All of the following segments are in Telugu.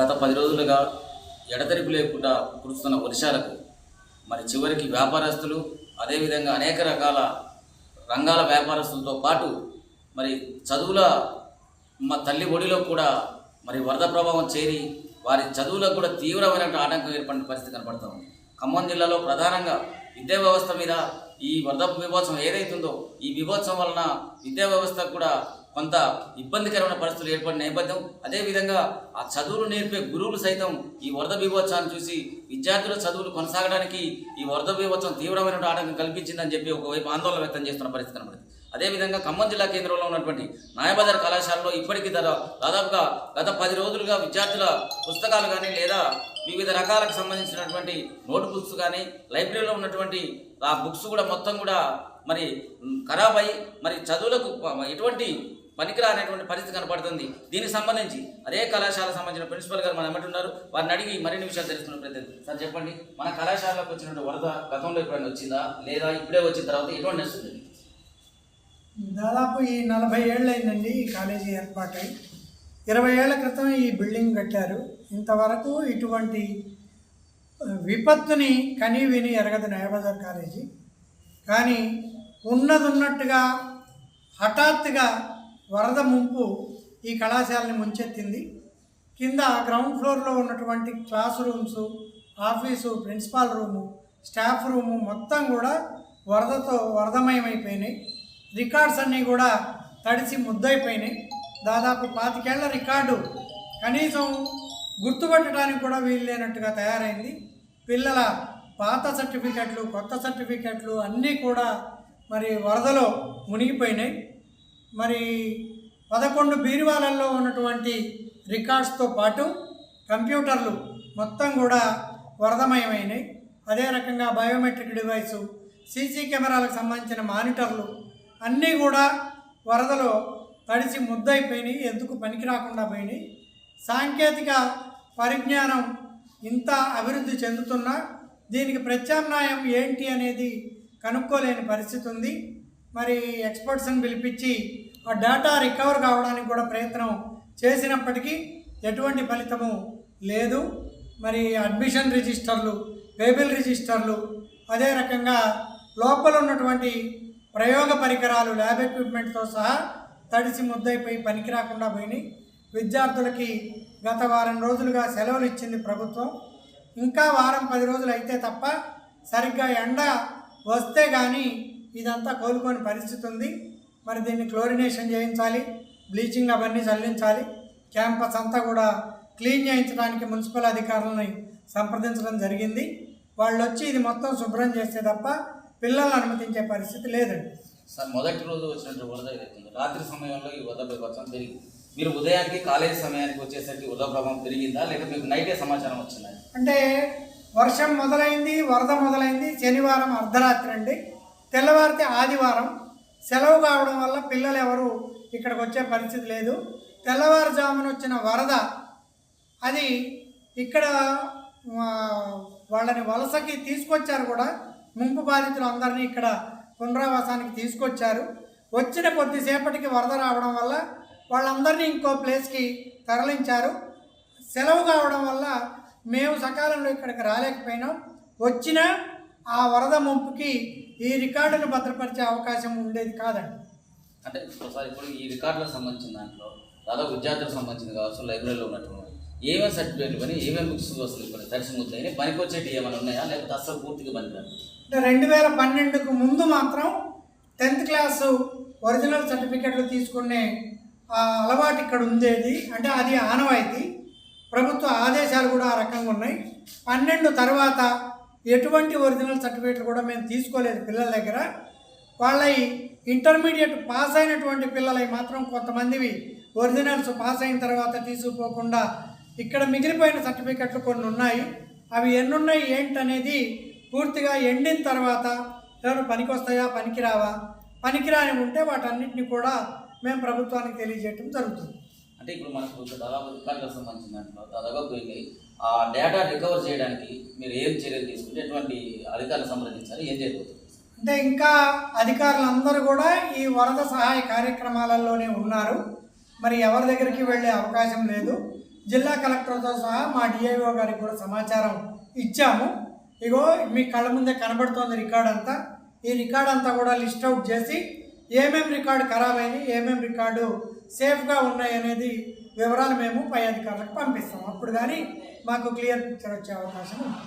గత పది రోజులుగా ఎడతెరిపి లేకుండా కురుస్తున్న వర్షాలకు మరి చివరికి వ్యాపారస్తులు అదేవిధంగా అనేక రకాల రంగాల వ్యాపారస్తులతో పాటు మరి చదువుల మా తల్లి ఒడిలో కూడా మరి వరద ప్రభావం చేరి వారి చదువులకు కూడా తీవ్రమైన ఆటంకం ఏర్పడిన పరిస్థితి కనపడుతూ ఉంది. ఖమ్మం జిల్లాలో ప్రధానంగా విద్యా వ్యవస్థ మీద ఈ వరద విభోత్సవం ఏదైతుందో ఈ విభోత్సవం వలన విద్యా వ్యవస్థకు కూడా కొంత ఇబ్బందికరమైన పరిస్థితులు ఏర్పడిన నేపథ్యం. అదేవిధంగా ఆ చదువులు నేర్పే గురువులు సైతం ఈ వరద బీభోత్సవాన్ని చూసి విద్యార్థుల చదువులు కొనసాగడానికి ఈ వరద బీభోత్సవం తీవ్రమైన ఆటంకం కల్పించిందని చెప్పి ఒకవైపు ఆందోళన వ్యక్తం చేస్తున్న పరిస్థితి కనబడింది అదేవిధంగా ఖమ్మం జిల్లా కేంద్రంలో ఉన్నటువంటి నాయబజార్ కళాశాలలో ఇప్పటికీ దా- దాదాపుగా గత పది రోజులుగా విద్యార్థుల పుస్తకాలు కానీ లేదా వివిధ రకాలకు సంబంధించినటువంటి నోట్ బుక్స్ కానీ లైబ్రరీలో ఉన్నటువంటి ఆ బుక్స్ కూడా మొత్తం కూడా మరి ఖరాబ్ అయ్యి మరి చదువులకు ఎటువంటి పనికిరా అనేటువంటి పరిస్థితి కనపడుతుంది. దీనికి సంబంధించి అదే కళాశాల సంబంధించిన ప్రిన్సిపల్ గారు మనం ఏమంటున్నారు వారిని అడిగి మరిన్ని విషయాలు తెలుసుకున్న ప్రయత్నం సార్ చెప్పండి. మన కళాశాలకు వచ్చినటువంటి వరద గతంలో ఎప్పుడైనా వచ్చిందా? లేదా ఇప్పుడే వచ్చిన తర్వాత ఎటువంటి నడుస్తుంది దాదాపు ఈ నలభై ఏళ్ళైందండి ఈ కాలేజీ ఏర్పాటై. ఇరవై ఏళ్ళ క్రితం ఈ బిల్డింగ్ కట్టారు. ఇంతవరకు ఇటువంటి విపత్తుని కనీ విని ఎరగదు నయబజార్ కాలేజీ. కానీ ఉన్నది ఉన్నట్టుగా హఠాత్తుగా వరద ముంపు ఈ కళాశాలని ముంచెత్తింది. కింద గ్రౌండ్ ఫ్లోర్లో ఉన్నటువంటి class rooms office principal room staff room మొత్తం కూడా వరదతో వరదమయమైపోయినాయి. రికార్డ్స్ అన్నీ కూడా తడిసి ముద్దయిపోయినాయి. దాదాపు పాతికేళ్ళ రికార్డు. కనీసం గుర్తుపట్టడానికి కూడా వీలు లేనట్టుగా తయారైంది. పిల్లల పాత సర్టిఫికెట్లు కొత్త సర్టిఫికెట్లు అన్నీ కూడా మరి వరదలో మునిగిపోయినాయి. మరి పదకొండు బీరువాలల్లో ఉన్నటువంటి రికార్డ్స్తో పాటు కంప్యూటర్లు మొత్తం కూడా వరదమయమైనాయి. అదే రకంగా బయోమెట్రిక్ డివైసు సీసీ కెమెరాలకు సంబంధించిన మానిటర్లు అన్నీ కూడా వరదలో తడిచి ముద్దయిపోయినాయి ఎందుకు పనికి రాకుండా పోయినాయి. సాంకేతిక పరిజ్ఞానం ఇంత అభివృద్ధి చెందుతున్నా దీనికి ప్రత్యామ్నాయం ఏంటి అనేది కనుక్కోలేని పరిస్థితి ఉంది. మరి ఎక్స్పర్ట్స్ని పిలిపించి ఆ డేటా రికవర్ కావడానికి కూడా ప్రయత్నం చేసినప్పటికీ ఎటువంటి ఫలితము లేదు. మరి అడ్మిషన్ రిజిస్టర్లు వేబిల్ రిజిస్టర్లు అదే రకంగా లోపల ఉన్నటువంటి ప్రయోగ పరికరాలు ల్యాబ్ ఎక్విప్మెంట్తో సహా తడిసి ముద్దయిపోయి పనికి రాకుండా పోయినాయి. విద్యార్థులకి గత వారం రోజులుగా సెలవులు ఇచ్చింది ప్రభుత్వం. ఇంకా వారం పది రోజులు అయితే తప్ప సరిగ్గా ఎండ వస్తే కానీ ఇదంతా కోలుకోని పరిస్థితి ఉంది. మరి దీన్ని క్లోరినేషన్ చేయించాలి బ్లీచింగ్ అవన్నీ చల్లించాలి. క్యాంపస్ అంతా కూడా క్లీన్ చేయించడానికి మున్సిపల్ అధికారులని సంప్రదించడం జరిగింది. వాళ్ళు వచ్చి ఇది మొత్తం శుభ్రం చేస్తే తప్ప పిల్లల్ని అనుమతించే పరిస్థితి లేదండి. సార్ మొదటి రోజు వచ్చినట్టు వరద ఏదైతుందో రాత్రి సమయంలో ఈ వరద ప్రభావం పెరిగింది. మీరు ఉదయానికి కాలేజీ సమయానికి వచ్చేసరికి వరద ప్రభావం పెరిగిందా? లేక మీకు నైటే సమాచారం వచ్చిందా? అంటే వర్షం మొదలైంది వరద మొదలైంది శనివారం అర్ధరాత్రి అండి. తెల్లవారితే ఆదివారం. సెలవు కావడం వల్ల పిల్లలు ఎవరు ఇక్కడికి వచ్చే పరిస్థితి లేదు. తెల్లవారుజామున వచ్చిన వరద అది ఇక్కడ వాళ్ళని వలసకి తీసుకొచ్చారు కూడా. ముంపు బాధితులు అందరినీ ఇక్కడ పునరావాసానికి తీసుకొచ్చారు. వచ్చిన కొద్దిసేపటికి వరద రావడం వల్ల వాళ్ళందరినీ ఇంకో ప్లేస్కి తరలించారు. సెలవు కావడం వల్ల మేము సకాలంలో ఇక్కడికి రాలేకపోయినాం. వచ్చినా ఆ వరద ముంపుకి ఈ రికార్డును భద్రపరిచే అవకాశం ఉండేది కాదండి. అంటే ఒకసారి ఇప్పుడు ఈ రికార్డులకు సంబంధించిన దాంట్లో దాదాపు విద్యార్థులకు సంబంధించింది కావచ్చు లైబ్రరీలో ఉన్నటువంటి ఏమేమి సర్టిఫికేట్లు పని ఏమేమి బుక్స్ వస్తుంది ఇప్పుడు పనికి వచ్చేటి ఏమైనా ఉన్నాయా? లేకపోతే అసలు పూర్తిగా పనికిరాదు అంటే రెండు వేల పన్నెండుకు ముందు మాత్రం టెన్త్ క్లాసు ఒరిజినల్ సర్టిఫికెట్లు తీసుకునే ఆ అలవాటు ఇక్కడ ఉండేది. అంటే అది ఆనవాయితీ. ప్రభుత్వ ఆదేశాలు కూడా ఆ రకంగా ఉన్నాయి. పన్నెండు తర్వాత ఎటువంటి ఒరిజినల్ సర్టిఫికెట్లు కూడా మేము తీసుకోలేదు పిల్లల దగ్గర. వాళ్ళ ఇంటర్మీడియట్ పాస్ అయినటువంటి పిల్లలవి మాత్రం కొంతమందివి ఒరిజినల్స్ పాస్ అయిన తర్వాత తీసుకుపోకుండా ఇక్కడ మిగిలిపోయిన సర్టిఫికెట్లు కొన్ని ఉన్నాయి. అవి ఎన్ని ఉన్నాయి ఏంటనేది పూర్తిగా ఎండిన తర్వాత ఎవరు పనికొస్తాయా పనికిరావా? పనికిరాని ఉంటే వాటన్నిటిని కూడా మేము ప్రభుత్వానికి తెలియజేయటం జరుగుతుంది. అంటే ఇప్పుడు మనకు దాదాపు రికార్డులకు సంబంధించిన దాంట్లో దాదాపు పోయినాయి ఆ డేటా రికవర్ చేయడానికి మీరు ఏం చర్యలు తీసుకుంటే ఎటువంటి అధికారులు సంప్రదించాలి? ఏం చేయబోతుంది? అంటే ఇంకా అధికారులందరూ కూడా ఈ వరద సహాయ కార్యక్రమాలలోనే ఉన్నారు. మరి ఎవరి దగ్గరికి వెళ్ళే అవకాశం లేదు. జిల్లా కలెక్టర్తో సహా మా డిఐఓ గారికి కూడా సమాచారం ఇచ్చాము. ఇగో మీ కళ్ళ ముందే కనబడుతోంది రికార్డ్ అంతా. ఈ రికార్డ్ అంతా కూడా లిస్ట్ అవుట్ చేసి ఏమేం రికార్డు ఖరాబ్ అయినాయి ఏమేం రికార్డు సేఫ్గా ఉన్నాయి అనేది వివరాలు మేము పై అధికారులకు పంపిస్తాం. అప్పుడు కానీ మాకు క్లియర్ పిక్చర్ వచ్చే అవకాశం ఉంది.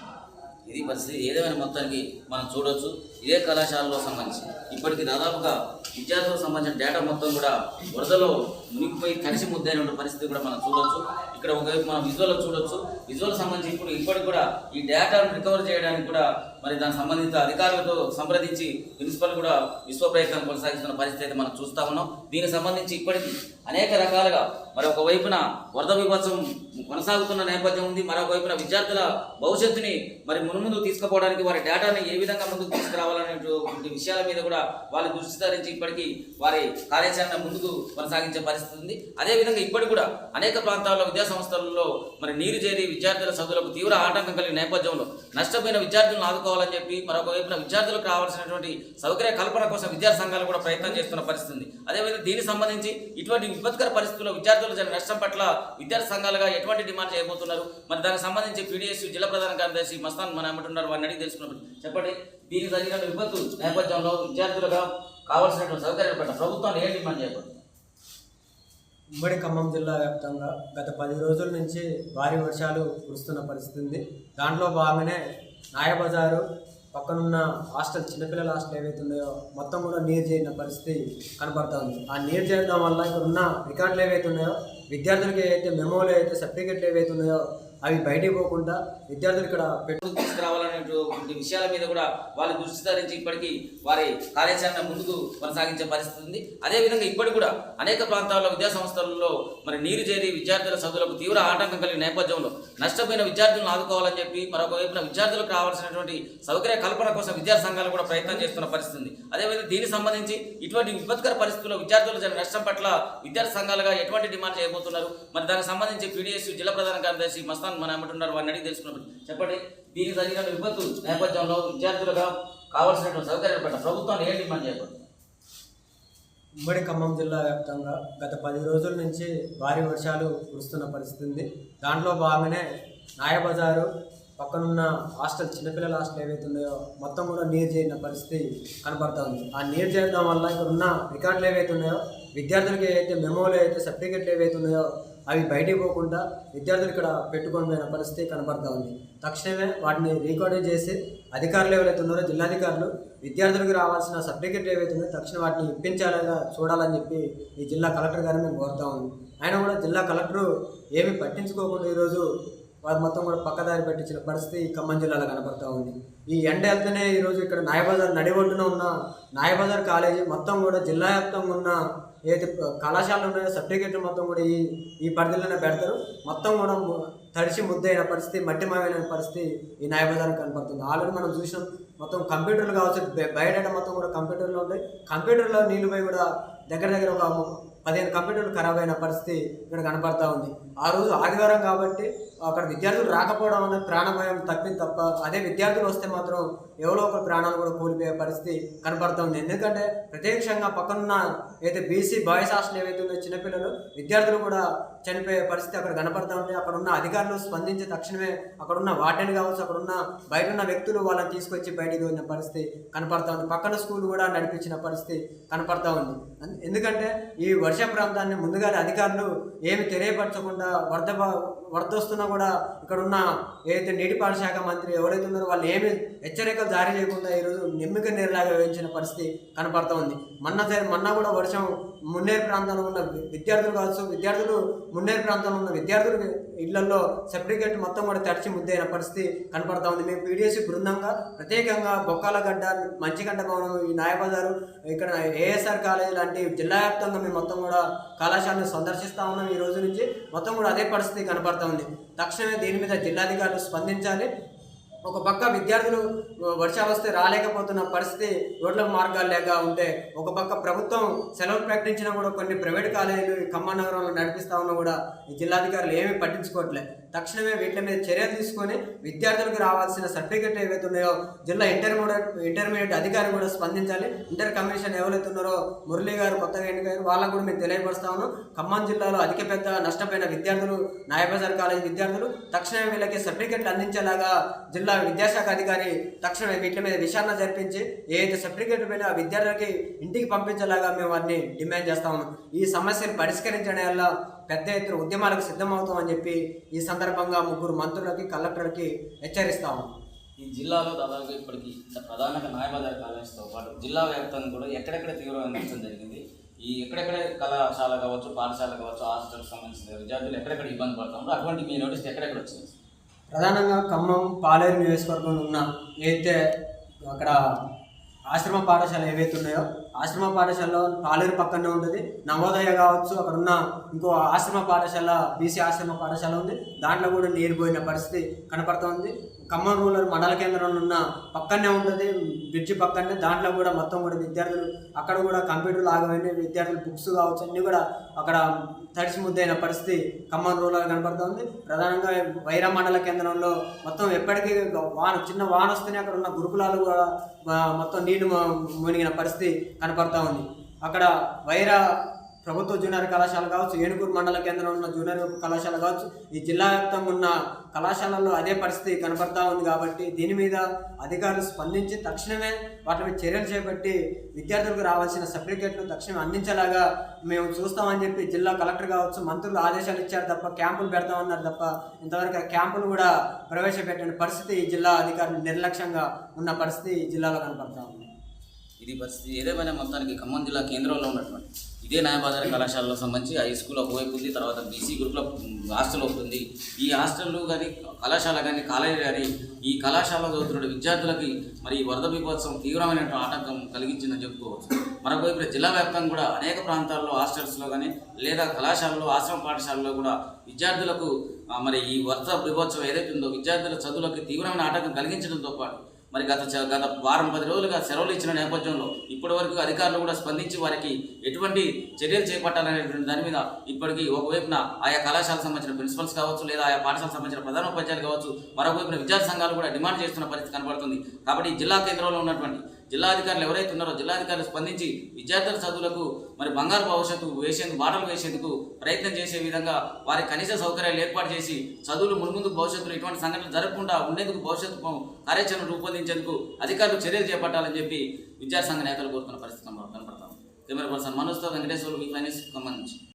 ఇది పరిస్థితి ఏదేమైనా మొత్తానికి మనం చూడొచ్చు. ఇదే కళాశాలలో సంబంధించి. ఇప్పటికి దాదాపుగా విద్యార్థులకు సంబంధించిన డేటా మొత్తం కూడా వరదలో మునిగిపోయి కలిసి ముద్దైన పరిస్థితి కూడా మనం చూడొచ్చు. ఇక్కడ ఒకవైపు మనం విజువల్ చూడొచ్చు. విజువల్ సంబంధించి ఇప్పుడు ఇప్పటికి కూడా ఈ డేటాను రికవర్ చేయడానికి కూడా మరి దానికి సంబంధిత అధికారులతో సంప్రదించి ప్రిన్సిపల్ కూడా విశ్వ ప్రయత్నం కొనసాగిస్తున్న పరిస్థితి అయితే మనం చూస్తా ఉన్నాం. దీనికి సంబంధించి ఇప్పటికీ అనేక రకాలుగా మరి ఒకవైపున వరద విభత్సం కొనసాగుతున్న నేపథ్యం ఉంది. మరొకవైపున విద్యార్థుల భవిష్యత్తుని మరి మున్ముందు తీసుకుపోవడానికి వారి డేటాని ఏ విధంగా ముందుకు కావాలనేటువంటి విషయాల మీద కూడా వాళ్ళు దృష్టి సారించి ఇప్పటికీ వారి కార్యాచరణ ముందుకు కొనసాగించే పరిస్థితి ఉంది. అదేవిధంగా ఇప్పటికి కూడా అనేక ప్రాంతాల్లో విద్యా సంస్థలలో మరి నీరు చేరి విద్యార్థుల చదువులకు తీవ్ర ఆటంకం కలిగిన నేపథ్యంలో నష్టపోయిన విద్యార్థులను ఆదుకోవాలని చెప్పి మరొక వైపున విద్యార్థులకు రావాల్సినటువంటి సౌకర్య కల్పన కోసం విద్యా సంఘాలు కూడా ప్రయత్నం చేస్తున్న పరిస్థితి ఉంది. అదేవిధంగా దీనికి సంబంధించి ఇటువంటి విపత్కర పరిస్థితుల్లో విద్యార్థులు జరిగిన నష్టం పట్ల విద్యార్థి సంఘాలుగా ఎటువంటి డిమాండ్ చేయబోతున్నారు? మరి దానికి సంబంధించి పీడిఎస్ జిల్లా ప్రధాన కార్యదర్శి మస్తాన్ మన ఏమంటున్నారు? వారిని అడిగి తెలుసుకున్నప్పుడు చెప్పండి. దీనికి జరిగిన విపత్తు నేపథ్యంలో విద్యార్థులుగా కావాల్సినటువంటి సౌకర్యాలు పట్ల ప్రభుత్వాన్ని ఏం డిమాండ్ చేయబోతుంది ఉమ్మడి ఖమ్మం జిల్లా వ్యాప్తంగా గత పది రోజుల నుంచి భారీ వర్షాలు కురుస్తున్న పరిస్థితి ఉంది. దాంట్లో భాగంగానే నాయబజారు పక్కనున్న హాస్టల్ చిన్నపిల్లల హాస్టల్ ఏవైతే ఉన్నాయో మొత్తం కూడా నీరు చేరిన పరిస్థితి కనబడతా ఉంది. ఆ నీరు చేరడం వల్ల ఇక్కడ ఉన్న రికార్డులు ఏవైతే ఉన్నాయో విద్యార్థులకి ఏవైతే మెమోలు ఏవైతే సర్టిఫికెట్లు ఏవైతే ఉన్నాయో అవి బయటకు పోకుండా విద్యార్థులు ఇక్కడ పెట్రోల్ తీసుకురావాలనేటువంటి విషయాల మీద కూడా వాళ్ళు దృష్టి సారించి ఇప్పటికీ వారి కార్యాచరణ ముందుకు కొనసాగించే పరిస్థితి ఉంది. అదేవిధంగా ఇప్పటికి కూడా అనేక ప్రాంతాల్లో విద్యా సంస్థలలో మరి నీరు చేరి విద్యార్థుల చదువులకు తీవ్ర ఆటంకం కలిగిన నేపథ్యంలో నష్టపోయిన విద్యార్థులను ఆదుకోవాలని చెప్పి మరొక వైపున విద్యార్థులకు రావాల్సినటువంటి సౌకర్య కల్పన కోసం విద్యా సంఘాలు కూడా ప్రయత్నం చేస్తున్న పరిస్థితి ఉంది. అదేవిధంగా దీనికి సంబంధించి ఇటువంటి విపత్కర పరిస్థితుల్లో విద్యార్థులు జరిగిన నష్టం పట్ల విద్యార్థి సంఘాలుగా ఎటువంటి డిమాండ్ చేయబోతున్నారు? మరి దానికి సంబంధించి పీడిఎస్ జిల్లా ప్రధాన కార్యదర్శి మస్తాన్ మన ఏమంటున్నారు వారిని అడిగి తెలుసుకున్నప్పుడు చెప్పండి దీనికి జరిగిన విపత్తు నేపథ్యంలో విద్యార్థులుగా కావాల్సినటువంటి సౌకర్యాలు పట్ల ప్రభుత్వాన్ని ఏం డిమాండ్ చేయబోతుంది ఉమ్మడి ఖమ్మం జిల్లా వ్యాప్తంగా గత పది రోజుల నుంచి భారీ వర్షాలు కురుస్తున్న పరిస్థితి ఉంది. దాంట్లో భాగమే నాయబజారు పక్కనున్న హాస్టల్ చిన్నపిల్లల హాస్టల్ ఏవైతే ఉన్నాయో మొత్తం కూడా నీరు చేరిన పరిస్థితి కనబడతా ఉంది. ఆ నీరు చేరడం వల్ల ఇక్కడ ఉన్న రికార్డులు ఏవైతే ఉన్నాయో విద్యార్థులకి ఏవైతే మెమోలు ఏవైతే సర్టిఫికెట్లు ఏవైతే ఉన్నాయో అవి బయటికి పోకుండా విద్యార్థులు ఇక్కడ పెట్టుకొని పోయిన పరిస్థితి కనబడతా ఉంది. తక్షణమే వాటిని రికార్డు చేసి అధికారులు ఎవరైతే ఉన్నారో జిల్లాధికారులు విద్యార్థులకు రావాల్సిన సర్టిఫికెట్ ఏవైతే ఉందో తక్షణం వాటిని ఇప్పించాలని చూడాలని చెప్పి ఈ జిల్లా కలెక్టర్ గారిని మేము కోరుతా ఉంది ఆయన కూడా జిల్లా కలెక్టర్ ఏమీ పట్టించుకోకుండా ఈరోజు వారు మొత్తం కూడా పక్కదారి పెట్టించిన పరిస్థితి ఈ ఖమ్మం జిల్లాలో కనపడతా ఉంది. ఈ ఎండ వెళ్తేనే ఈరోజు ఇక్కడ నాయబజార్ నడిబొడ్డున ఉన్న నాయబజార్ కాలేజీ మొత్తం కూడా జిల్లా వ్యాప్తంగా ఉన్న ఏదైతే కళాశాలలు ఉన్నాయో సర్టిఫికెట్లు మొత్తం కూడా ఈ ఈ పరిధిలోనే పెడతారు. మొత్తం కూడా తడిచి తడిసి ముద్దైన పరిస్థితి మట్టిమయమైన పరిస్థితి ఈ న్యాయబజార్ కనపడుతుంది. ఆల్రెడీ మనం చూసినాం మొత్తం కంప్యూటర్లు కావచ్చు బయట మొత్తం కూడా కంప్యూటర్లు ఉంటాయి. కంప్యూటర్లో నీళ్ళు పోయి కూడా దగ్గర దగ్గర ఒక పదిహేను కంప్యూటర్లు ఖరాబ్ అయిన పరిస్థితి ఇక్కడ కనపడతా ఉంది. ఆ రోజు ఆదివారం కాబట్టి అక్కడ విద్యార్థులు రాకపోవడం అనేది ప్రాణభయం తప్పింది తప్ప అదే విద్యార్థులు వస్తే మాత్రం ఎవరో ఒకరు ప్రాణాలు కూడా కోల్పోయే పరిస్థితి కనపడుతుంది ఎందుకంటే ప్రత్యక్షంగా పక్కనున్న ఏదైతే బీసీ బాయ్స్ హాస్టల్ ఏవైతే ఉందో చిన్నపిల్లలు విద్యార్థులు కూడా చనిపోయే పరిస్థితి అక్కడ కనపడతా ఉంటే అక్కడ ఉన్న అధికారులు స్పందించే తక్షణమే అక్కడ ఉన్న వార్డెన్ కావచ్చు అక్కడ ఉన్న బయట ఉన్న వ్యక్తులు వాళ్ళని తీసుకొచ్చి బయటికి వచ్చిన పరిస్థితి కనపడతా ఉంది. పక్కన స్కూల్ కూడా నడిపించిన పరిస్థితి కనపడతా ఉంది. ఎందుకంటే ఈ వర్ష ప్రాంతాన్ని ముందుగానే అధికారులు ఏమి తెలియపరచకుండా వరద బా- వరద వస్తున్నా కూడా ఇక్కడ ఉన్న ఏదైతే నీటిపారుదల శాఖ మంత్రి ఎవరైతే ఉన్నారో వాళ్ళు ఏమి హెచ్చరికలు జారీ చేయకుండా ఈరోజు నిమ్మిక నీరులాగా వేయించిన పరిస్థితి కనపడతా ఉంది. మొన్న మొన్న కూడా వర్షం మున్నేరు ప్రాంతంలో ఉన్న విద్యార్థులు కావచ్చు విద్యార్థులు మున్నేరు ప్రాంతంలో ఉన్న విద్యార్థులు ఇళ్ళలో సర్టిఫికేట్ మొత్తం కూడా తడిచి ముద్దైన పరిస్థితి కనపడతా ఉంది. మేము పీడిఎస్సి బృందంగా ప్రత్యేకంగా బొక్కాలగడ్డ మంచిగడ్డ భవనం ఈ నాయబజారు ఇక్కడ ఏఎస్ఆర్ కాలేజ్ లాంటి జిల్లా వ్యాప్తంగా మేము మొత్తం కూడా కళాశాలను సందర్శిస్తూ ఉన్నాం ఈ రోజు నుంచి. మొత్తం కూడా అదే పరిస్థితి కనపడతా ఉంది. తక్షణమే దీని మీద జిల్లాధికారులు స్పందించాలి. ఒక పక్క విద్యార్థులు వర్షాలు వస్తే రాలేకపోతున్న పరిస్థితి రోడ్ల మార్గాలు లేక ఉంటే ఒక పక్క ప్రభుత్వం సెలవులు ప్రకటించినా కూడా కొన్ని ప్రైవేట్ కాలేజీలు ఖమ్మం నగరంలో నడిపిస్తా ఉన్నా కూడా ఈ జిల్లాధికారులు ఏమీ పట్టించుకోవట్లేదు తక్షణమే వీటి మీద చర్యలు తీసుకొని విద్యార్థులకు రావాల్సిన సర్టిఫికెట్ ఏవైతే ఉన్నాయో జిల్లా ఇంటర్మీడియట్ ఇంటర్మీడియట్ అధికారి కూడా స్పందించాలి. ఇంటర్ కమిషన్ ఎవరైతే ఉన్నారో మురళీ గారు కొత్తగా ఎన్నికయ్యారు వాళ్ళకు కూడా మేము తెలియపరుస్తాము ఖమ్మం జిల్లాలో అధిక పెద్ద నష్టపోయిన విద్యార్థులు నాయబజార్ కాలేజ్ విద్యార్థులు తక్షణమే వీళ్ళకి సర్టిఫికెట్లు అందించేలాగా జిల్లా విద్యాశాఖ అధికారి తక్షణమే వీటి మీద విచారణ జరిపించి ఏదైతే సర్టిఫికెట్ పైన విద్యార్థులకి ఇంటికి పంపించేలాగా మేము వారిని డిమాండ్ చేస్తాము ఈ సమస్యను పరిష్కరించడం వల్ల పెద్ద ఎత్తున ఉద్యమాలకు సిద్ధమవుతామని చెప్పి ఈ సందర్భంగా ముగ్గురు మంత్రులకి కలెక్టర్కి హెచ్చరిస్తా ఉన్నాం. ఈ జిల్లాలో దాదాపుగా ఇప్పటికి ప్రధానంగా న్యాయబజార్ కాలేజ్తో పాటు జిల్లా వ్యాప్తంగా కూడా ఎక్కడెక్కడ తీవ్రమైన నష్టం జరిగింది? ఈ ఎక్కడెక్కడ కళాశాల కావచ్చు పాఠశాల కావచ్చు హాస్టల్కి సంబంధించిన విద్యార్థులు ఎక్కడెక్కడ ఇబ్బంది పడుతున్నారు? అటువంటి మీ నోటీస్ ఎక్కడెక్కడ వచ్చింది? ప్రధానంగా ఖమ్మం పాలేరు నియోజకవర్గంలో ఉన్న ఏదైతే అక్కడ ఆశ్రమ పాఠశాల ఏవైతే ఉన్నాయో ఆశ్రమ పాఠశాలలో పాలేరు పక్కనే ఉంటుంది. నవోదయ కావచ్చు అక్కడ ఉన్న ఇంకో ఆశ్రమ పాఠశాల బీసీ ఆశ్రమ పాఠశాల ఉంది. దాంట్లో కూడా నీరు పోయిన పరిస్థితి కనపడుతోంది. ఖమ్మం రూరల్ మండల కేంద్రంలో ఉన్న పక్కనే ఉంటుంది బ్రిడ్జి పక్కనే. దాంట్లో కూడా మొత్తం కూడా విద్యార్థులు అక్కడ కూడా కంప్యూటర్లు ఆగమైనా విద్యార్థులు బుక్స్ కావచ్చు అన్నీ కూడా అక్కడ తడిసి ముద్దైన పరిస్థితి ఖమ్మం రూరల్ కనపడుతోంది. ప్రధానంగా వైరా మండల కేంద్రంలో మొత్తం ఎప్పటికీ వాన చిన్న వాన వస్తేనే అక్కడ ఉన్న గురుకులాలు కూడా మొత్తం నీళ్ళు మునిగిన పరిస్థితి కనపడుతూ ఉంది అక్కడ వైరా ప్రభుత్వ జూనియర్ కళాశాల కావచ్చు ఏనుగురు మండల కేంద్రంలో ఉన్న జూనియర్ కళాశాల కావచ్చు ఈ జిల్లా వ్యాప్తంగా ఉన్న కళాశాలల్లో అదే పరిస్థితి కనపడతా ఉంది కాబట్టి దీని మీద అధికారులు స్పందించి తక్షణమే వాటిపై చర్యలు చేపట్టి విద్యార్థులకు రావాల్సిన సర్టిఫికేట్లు తక్షణమే అందించేలాగా మేము చూస్తామని చెప్పి జిల్లా కలెక్టర్ కావచ్చు మంత్రులు ఆదేశాలు ఇచ్చారు తప్ప క్యాంపులు పెడతామన్నారు తప్ప ఇంతవరకు క్యాంపులు కూడా ప్రవేశపెట్టిన పరిస్థితి ఈ జిల్లా అధికారులు నిర్లక్ష్యంగా ఉన్న పరిస్థితి ఈ జిల్లాలో కనపడతా ఉంది. ఇది పరిస్థితి. ఏదేమైనా మొత్తానికి ఖమ్మం జిల్లా కేంద్రంలో ఉన్నటువంటి ఇదే న్యాయబజార్ కళాశాలలో సంబంధించి హై స్కూల్ ఒకవైపు ఉంది తర్వాత బీసీ గ్రూప్లో హాస్టల్ ఉంటుంది ఈ హాస్టల్ కానీ కళాశాల కానీ కాలేజీ కానీ ఈ కళాశాలలో చదువుతున్న విద్యార్థులకి మరి ఈ వరద విభోత్సవం తీవ్రమైన ఆటంకం కలిగించిందని చెప్పుకోవచ్చు. మరొకవైపు జిల్లా వ్యాప్తంగా కూడా అనేక ప్రాంతాల్లో హాస్టల్స్లో కానీ లేదా కళాశాలలో ఆశ్రమ పాఠశాలలో కూడా విద్యార్థులకు మరి ఈ వరద విభోత్సవం ఏదైతే ఉందో విద్యార్థుల చదువులకు తీవ్రమైన ఆటంకం కలిగించడంతో పాటు మరి గత గత వారం పది రోజులుగా సెలవులు ఇచ్చిన నేపథ్యంలో ఇప్పటి వరకు అధికారులు కూడా స్పందించి వారికి ఎటువంటి చర్యలు చేపట్టాలనేటువంటి దాని మీద ఇప్పటికీ ఒకవైపున ఆయా కళాశాలకు సంబంధించిన ప్రిన్సిపల్స్ కావచ్చు లేదా ఆయా పాఠశాలకు సంబంధించిన ప్రధానోపాధ్యాయులు కావచ్చు మరొకవైపున విద్యార్థి సంఘాలు కూడా డిమాండ్ చేస్తున్న పరిస్థితి కనబడుతుంది. కాబట్టి జిల్లా కేంద్రంలో ఉన్నటువంటి జిల్లా అధికారులు ఎవరైతే ఉన్నారో జిల్లాధికారులు స్పందించి విద్యార్థుల చదువులకు మరి బంగారు భవిష్యత్తు వేసేందుకు బాటలు వేసేందుకు ప్రయత్నం చేసే విధంగా వారి కనీస సౌకర్యాలు ఏర్పాటు చేసి చదువులు మున్ముందు భవిష్యత్తులో ఇటువంటి సంఘటనలు జరగకుండా ఉండేందుకు భవిష్యత్తు కార్యాచరణ రూపొందించేందుకు అధికారులు చర్యలు చేపట్టాలని చెప్పి విద్యాసంఘ నేతలు కోరుతున్న పరిస్థితి కనపడతాం. కెమెరా పర్సన్ మనోజ్తో వెంకటేశ్వర్ మీ ఫైనాన్స్ సంబంధించి.